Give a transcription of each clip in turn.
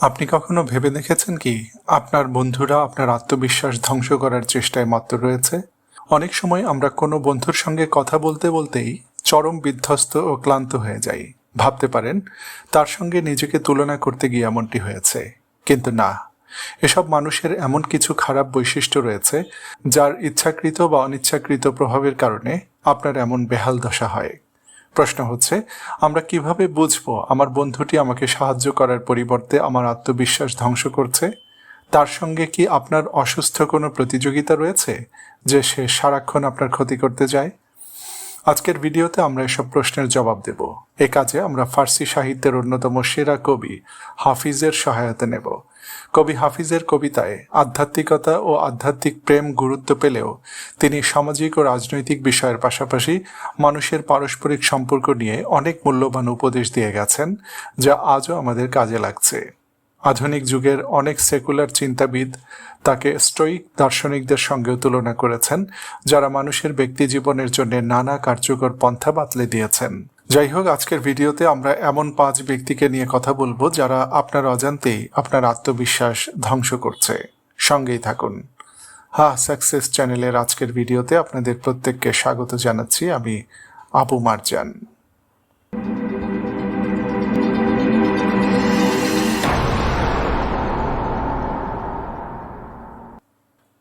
আপনি কখনো ভেবে দেখেছেন কি আপনার বন্ধুরা আপনার আত্মবিশ্বাস ধ্বংস করার চেষ্টায় মাত্র রয়েছে? অনেক সময় আমরা কোনো বন্ধুর সঙ্গে কথা বলতে বলতেই চরম বিধ্বস্ত ও ক্লান্ত হয়ে যাই। ভাবতে পারেন, তার সঙ্গে নিজেকে তুলনা করতে গিয়ে এমনটি হয়েছে। কিন্তু না, এসব মানুষের এমন কিছু খারাপ বৈশিষ্ট্য রয়েছে, যার ইচ্ছাকৃত বা অনিচ্ছাকৃত প্রভাবের কারণে আপনার এমন বেহাল দশা হয়। প্রশ্ন হচ্ছে, আমরা কীভাবে বুঝব আমার বন্ধুটি আমাকে সাহায্য করার পরিবর্তে আমার আত্মবিশ্বাস ধ্বংস করছে? তার সঙ্গে কি আপনার অসুস্থ কোনো প্রতিযোগিতা রয়েছে যে সে সারাক্ষণ আপনার ক্ষতি করতে যায়? আজকের ভিডিওতে আমরা এসব প্রশ্নের জবাব দেব। এ কাজে আমরা ফার্সি সাহিত্যের অন্যতম সেরা কবি হাফিজের সহায়তা নেব। কবি হাফিজের কবিতায় আধ্যাত্মিকতা ও আধ্যাত্মিক প্রেম গুরুত্ব পেলেও তিনি সামাজিক ও রাজনৈতিক বিষয়ের পাশাপাশি মানুষের পারস্পরিক সম্পর্ক নিয়ে অনেক মূল্যবান উপদেশ দিয়ে গেছেন, যা আজও আমাদের কাজে লাগছে। আধুনিক যুগের অনেক সেকুলার চিন্তাবিদ তাকে স্টোইক দার্শনিকদের সঙ্গেও তুলনা করেছেন, যারা মানুষের ব্যক্তি জীবনের জন্য নানা কার্যকর পন্থা বাতলে দিয়েছেন। যাই হোক আজকের ভিডিওতে আমরা এমন পাঁচ ব্যক্তিকে নিয়ে কথা বলব যারা আপনার অজান্তেই আপনার আত্মবিশ্বাস ধ্বংস করছে। সঙ্গেই থাকুন। হা সাকসেস চ্যানেলের আজকের ভিডিওতে আপনাদের প্রত্যেককে স্বাগত জানাচ্ছি আমি আবু মারজান।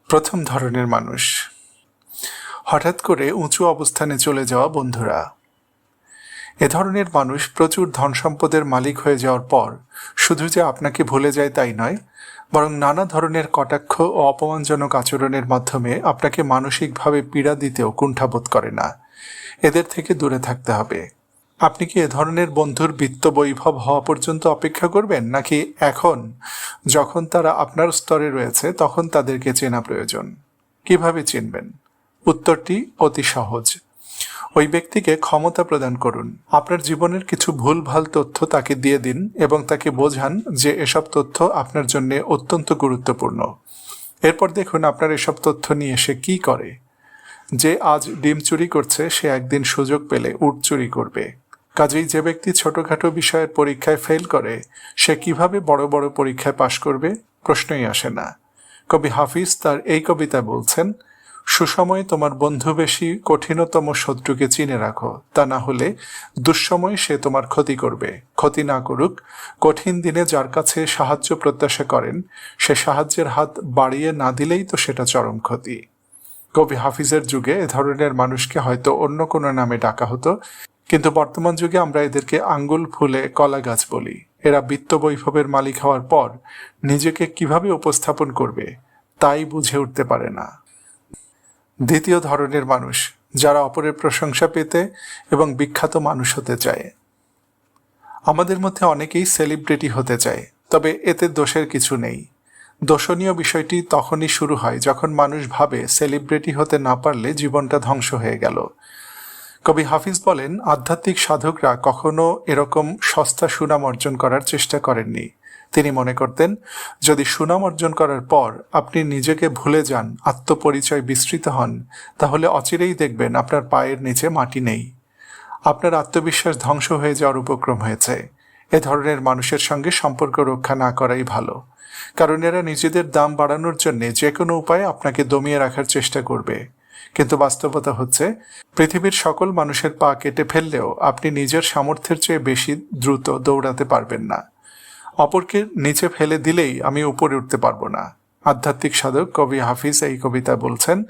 প্রথম ধরনের মানুষ। হঠাৎ করে উঁচু অবস্থানে চলে যাওয়া বন্ধুরা। এ ধরনের মানুষ প্রচুর ধন সম্পদের মালিক হয়ে যাওয়ার পর, শুধু যে আপনাকে ভুলে যায় তাই নয়, বরং নানা ধরনের কটাক্ষ ও অপমানজনক আচরণের মাধ্যমে আপনাকে মানসিকভাবে পীড়া দিতেও কুণ্ঠাবোধ করে না। এদের থেকে দূরে থাকতে হবে। আপনি কি এ ধরনের বন্ধুর বিত্ত বৈভব হওয়া পর্যন্ত অপেক্ষা করবেন, নাকি এখন, যখন তারা আপনার স্তরে রয়েছে, তখন তাদেরকে চেনা প্রয়োজন? কীভাবে চিনবেন? উত্তরটি অতি সহজ। ওই ব্যক্তিকে ক্ষমতা প্রদান করুন। আপনার জীবনের কিছু ভুল, ভালো তথ্য তাকে দিয়ে দিন এবং তাকে বোঝান যে এসব তথ্য আপনার জন্য অত্যন্ত গুরুত্বপূর্ণ। এরপর দেখুন আপনার এসব তথ্য নিয়ে সে কি করে। যে আজ ডিম চুরি করছে, সে একদিন সুযোগ পেলে উট চুরি করবে। কাজেই যে ব্যক্তি ছোটখাটো বিষয়ের পরীক্ষায় ফেল করে, সে কীভাবে বড় বড় পরীক্ষায় পাশ করবে? প্রশ্নই আসে না। কবি হাফিজ তার এই কবিতা বলছেন সুসময়ে তোমার বন্ধু বেশি কঠিনতম শত্রুকে চিনে রাখো। তা না হলে দুঃসময়ে সে তোমার ক্ষতি করবে। ক্ষতি না করুক, কঠিন দিনে যার কাছে সাহায্য প্রত্যাশা করেন, সে সাহায্যের হাত বাড়িয়ে না দিলেই তো সেটা চরম ক্ষতি। কবি হাফিজের যুগে এ ধরনের মানুষকে হয়তো অন্য কোনো নামে ডাকা হতো, কিন্তু বর্তমান যুগে আমরা এদেরকে আঙ্গুল, ফুলে কলা গাছ বলি। এরা বিত্ত বৈভবের মালিক হওয়ার পর নিজেকে কীভাবে উপস্থাপন করবে, তাই বুঝে উঠতে পারে না। দ্বিতীয় ধরনের মানুষ, যারা অপরের প্রশংসা পেতে এবং বিখ্যাত মানুষ হতে চায়। আমাদের মধ্যে অনেকেই সেলিব্রিটি হতে চায়, তবে এতে দোষের কিছু নেই। দোষণীয় বিষয়টি তখনই শুরু হয় যখন মানুষ ভাবে সেলিব্রিটি হতে না পারলে জীবনটা ধ্বংস হয়ে গেল। কবি হাফিজ বলেন, আধ্যাত্মিক সাধকরা কখনো এরকম সস্তা সুনাম অর্জন করার চেষ্টা করেননি। তিনি মনে করতেন, যদি সুনাম অর্জন করার পর আপনি নিজেকে ভুলে যান, আত্মপরিচয় বিস্তৃত হন, তাহলে অচিরেই দেখবেন আপনার পায়ের নিচে মাটি নেই। আপনার আত্মবিশ্বাস ধ্বংস হয়ে যাওয়ার উপক্রম হয়েছে। এ ধরনের মানুষের সঙ্গে সম্পর্ক রক্ষা না করাই ভালো। কারণ এরা নিজেদের দাম বাড়ানোর জন্য যে কোনো উপায়ে আপনাকে দমিয়ে রাখার চেষ্টা করবে। কিন্তু বাস্তবতা হচ্ছে, পৃথিবীর সকল মানুষের পা কেটে ফেললেও আপনি নিজের সামর্থ্যের চেয়ে বেশি দ্রুত দৌড়াতে পারবেন না। অপরকে নিচে ফেলে দিলেই আমি উপরে উঠতে পারব না। আধ্যাত্মিক সাধক কবি হাফিজ এই কবিতা বলছেন,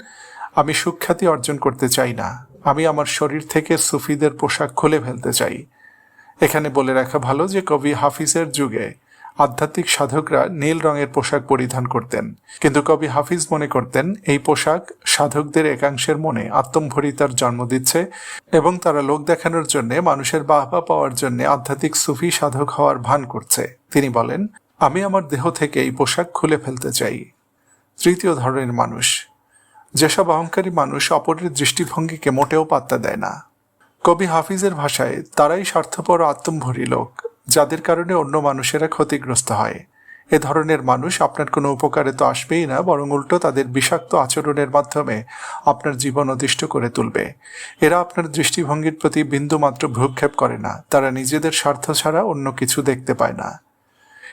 আমি সুখ্যাতি অর্জন করতে চাই না। আমি আমার শরীর থেকে সুফিদের পোশাক খুলে ফেলতে চাই। এখানে বলে রাখা ভালো যে কবি হাফিজের যুগে আধ্যাত্মিক সাধকরা নীল রঙের পোশাক পরিধান করতেন। কিন্তু কবি হাফিজ মনে করতেন, এই পোশাক সাধকদের একাংশের মনে আত্মম্ভরিতার জন্ম দিচ্ছে এবং তারা লোক দেখানোর জন্য, মানুষের বাহবা পাওয়ার জন্য আধ্যাত্মিক সুফি সাধক হওয়ার ভান করছে। তিনি বলেন, আমি আমার দেহ থেকে এই পোশাক খুলে ফেলতে চাই। তৃতীয় ধরনের মানুষ, যেসব অহংকারী মানুষ অপরের দৃষ্টিভঙ্গিকে মোটেও পাত্তা দেয় না। কবি হাফিজের ভাষায়, তারাই স্বার্থপর, আত্মম্ভরী লোক। যাদের কারণে অন্য মানুষেরা ক্ষতিগ্রস্ত হয়। এ ধরনের মানুষ আপনার কোনো উপকারে তো আসবেই না, বরং উল্টো তাদের বিষাক্ত আচরণের মাধ্যমে আপনার জীবন অতিষ্ঠ করে তুলবে। এরা আপনার দৃষ্টিভঙ্গির প্রতি বিন্দুমাত্র ভ্রুক্ষেপ করে না, তারা নিজেদের স্বার্থ ছাড়া অন্য কিছু দেখতে পায় না।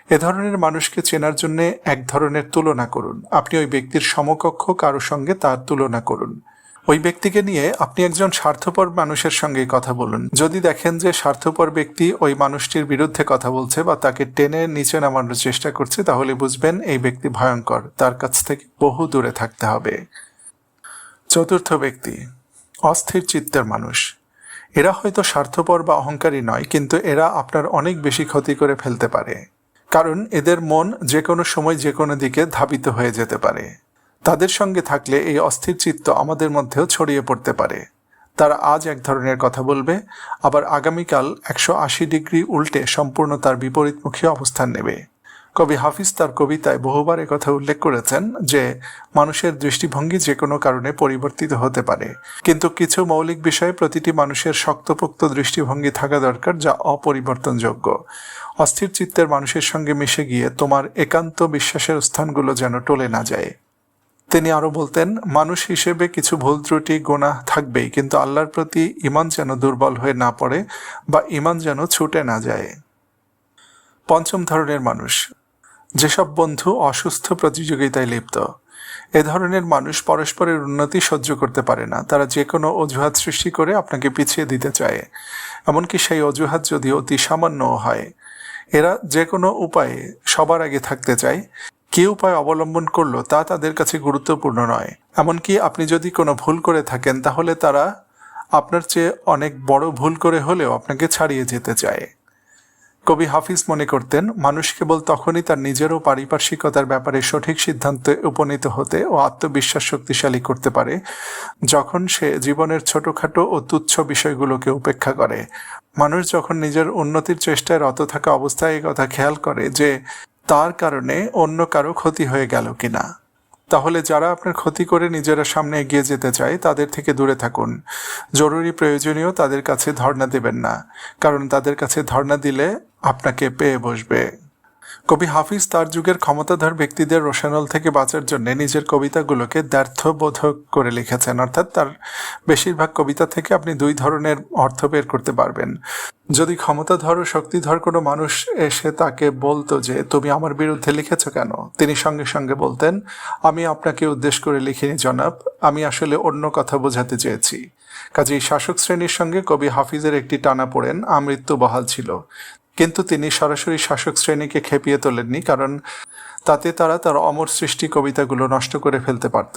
এ ধরনের মানুষকে চেনার জন্য এক ধরনের তুলনা করুন। আপনি ওই ব্যক্তির সমকক্ষ কারও সঙ্গে তার তুলনা করুন। ওই ব্যক্তিকে নিয়ে আপনি একজন স্বার্থপর মানুষের সঙ্গে কথা বলুন। যদি দেখেন যে স্বার্থপর ব্যক্তি ওই মানুষটির বিরুদ্ধে কথা বলছে বা তাকে টেনে নিচে নামানোর চেষ্টা করছে, তাহলে বুঝবেন এই ব্যক্তি ভয়ঙ্কর। তার কাছ থেকে বহু দূরে থাকতে হবে। চতুর্থ ব্যক্তি, অস্থির চিত্তের মানুষ। এরা হয়তো স্বার্থপর বা অহংকারী নয়, কিন্তু এরা আপনার অনেক বেশি ক্ষতি করে ফেলতে পারে। কারণ এদের মন যে কোনো সময় যে কোনো দিকে ধাবিত হয়ে যেতে পারে। তাদের সঙ্গে থাকলে এই অস্থির চিত্ত আমাদের মধ্যেও ছড়িয়ে পড়তে পারে। তারা আজ এক ধরনের কথা বলবে, আবার আগামীকাল একশো আশি ডিগ্রি উল্টে সম্পূর্ণ তার বিপরীতমুখী অবস্থান নেবে। কবি হাফিজ তার কবিতায় বহুবার কথা উল্লেখ করেছেন যে, মানুষের দৃষ্টিভঙ্গি যে কোনো কারণে পরিবর্তিত হতে পারে। কিন্তু কিছু মৌলিক বিষয়ে প্রতিটি মানুষের শক্তপোক্ত দৃষ্টিভঙ্গি থাকা দরকার যা অপরিবর্তনযোগ্য। অস্থির চিত্তের মানুষের সঙ্গে মিশে গিয়ে তোমার একান্ত বিশ্বাসের স্থানগুলো যেন টলে না যায়। তিনি আরও বলতেন, মানুষ হিসেবে কিছু ভুল ত্রুটি গোনা থাকবেই, কিন্তু আল্লাহর প্রতি ইমান যেন দুর্বল হয়ে না পড়ে বা ইমান যেন ছুটে না যায়। পঞ্চম ধরনের মানুষ, যেসব বন্ধু অসুস্থ প্রতিযোগিতায় লিপ্ত। এ ধরনের মানুষ পরস্পরের উন্নতি সহ্য করতে পারে না। তারা যে কোনো অজুহাত সৃষ্টি করে আপনাকে পিছিয়ে দিতে চায়। এমনকি সেই অজুহাত যদি অতি সামান্যও হয়, এরা যে কোনো উপায়ে সবার আগে থাকতে চায়। কি উপায় অবলম্বন করল তা তাদের কাছে গুরুত্বপূর্ণ নয়। এমনকি আপনি যদি কোনো ভুল করে থাকেন, তাহলে তারা আপনার চেয়ে অনেক বড় ভুল করে হলেও আপনাকে ছাড়িয়ে যেতে চায়। কবি হাফিজ মনে করতেন, মানুষ কেবল তখনই তার নিজেরও পারিপার্শ্বিকতার ব্যাপারে সঠিক সিদ্ধান্তে উপনীত হতে ও আত্মবিশ্বাস শক্তিশালী করতে পারে, যখন সে জীবনের ছোটখাটো ও তুচ্ছ বিষয়গুলোকে উপেক্ষা করে। মানুষ যখন নিজের উন্নতির চেষ্টায় রত থাকা অবস্থায় কথা খেয়াল করে যে তার কারণে অন্য কারও ক্ষতি হয়ে গেল কিনা। তাহলে যারা আপনার ক্ষতি করে নিজেরা সামনে এগিয়ে যেতে চায়, তাদের থেকে দূরে থাকুন। জরুরি প্রয়োজনীয় তাদের কাছে ধর্ণা দেবেন না, কারণ তাদের কাছে ধর্ণা দিলে আপনাকে পেয়ে বসবে। কবি হাফিজ তার যুগের ক্ষমতাধর ব্যক্তিদের রোশানল থেকে বাঁচার জন্য নিজের কবিতাগুলোকে দ্ব্যর্থবোধক করে লিখেছেন। অর্থাৎ তার বেশিরভাগ কবিতা থেকে আপনি দুই ধরনের অর্থ বের করতে পারবেন। যদি ক্ষমতাধর ও শক্তিধর কোনো মানুষ এসে তাকে বলতো যে, তুমি আমার বিরুদ্ধে লিখেছ কেন? তিনি সঙ্গে সঙ্গে বলতেন, আমি আপনাকে উদ্দেশ্য করে লিখিনি জনাব, আমি আসলে অন্য কথা বোঝাতে চেয়েছি। কাজেই শাসক শ্রেণির সঙ্গে কবি হাফিজের একটি টানা পড়েন আমৃত্যু বহাল ছিল। কিন্তু তিনি সরাসরি শাসক শ্রেণীকে খেপিয়ে তোলেননি, কারণ তাতে তারা তার অমর সৃষ্টি কবিতাগুলো নষ্ট করে ফেলতে পারত।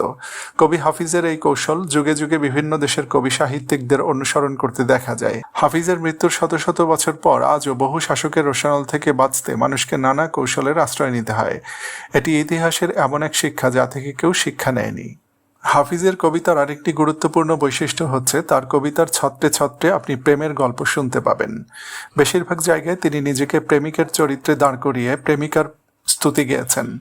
কবি হাফিজের এই কৌশল যুগে যুগে বিভিন্ন দেশের কবি সাহিত্যিকদের অনুসরণ করতে দেখা যায়। হাফিজের মৃত্যুর শত শত বছর পর আজও বহু শাসকের রোশানল থেকে বাঁচতে মানুষকে নানা কৌশলের আশ্রয় নিতে হয়। এটি ইতিহাসের এমন এক শিক্ষা যা থেকে কেউ শিক্ষা নেয়নি। হাফিজের কবিতার আরেকটি গুরুত্বপূর্ণ বৈশিষ্ট্য হচ্ছে, তার কবিতার ছত্রে ছত্রে আপনি প্রেমের গল্প শুনতে পাবেন। বেশিরভাগ জায়গায় তিনি নিজেকে প্রেমিকের চরিত্রে দাঁড় করিয়ে প্রেমিকার স্তুতি গেয়েছেন।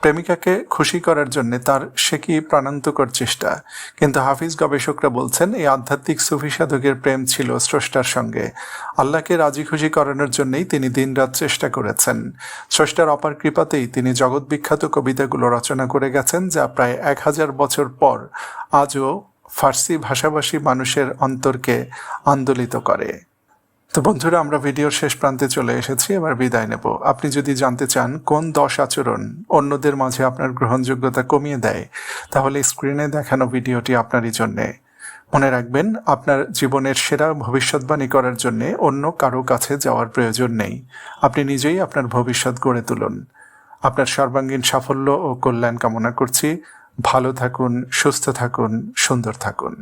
প্রেমিকাকে খুশি করার জন্য তার সে কি প্রাণান্তকর চেষ্টা? কিন্তু হাফিজ গবেষকরা বলছেন, এই আধ্যাত্মিক সুফি সাধকের প্রেম ছিল স্রষ্টার সঙ্গে। আল্লাহকে রাজি খুশি করানোর জন্যই তিনি দিনরাত চেষ্টা করেছেন। স্রষ্টার অপার কৃপাতেই তিনি জগৎ বিখ্যাত কবিতাগুলো রচনা করে গেছেন, যা প্রায় এক হাজার বছর পর আজও ফার্সি ভাষাভাষী মানুষের অন্তরকে আন্দোলিত করে। তো বন্ধুরা, আমরা ভিডিওর শেষ প্রান্তে চলে এসেছি। এবার বিদায় নেব। আপনি যদি জানতে চান কোন দশ আচরণ অন্যদের মাঝে আপনার গ্রহণযোগ্যতা কমিয়ে দেয়, তাহলে স্ক্রিনে দেখানো ভিডিওটি আপনারই জন্যে। মনে রাখবেন, আপনার জীবনের সেরা ভবিষ্যৎবাণী করার জন্য অন্য কারও কাছে যাওয়ার প্রয়োজন নেই। আপনি নিজেই আপনার ভবিষ্যৎ গড়ে তুলুন। আপনার সর্বাঙ্গীন সাফল্য ও কল্যাণ কামনা করছি। ভালো থাকুন, সুস্থ থাকুন, সুন্দর থাকুন।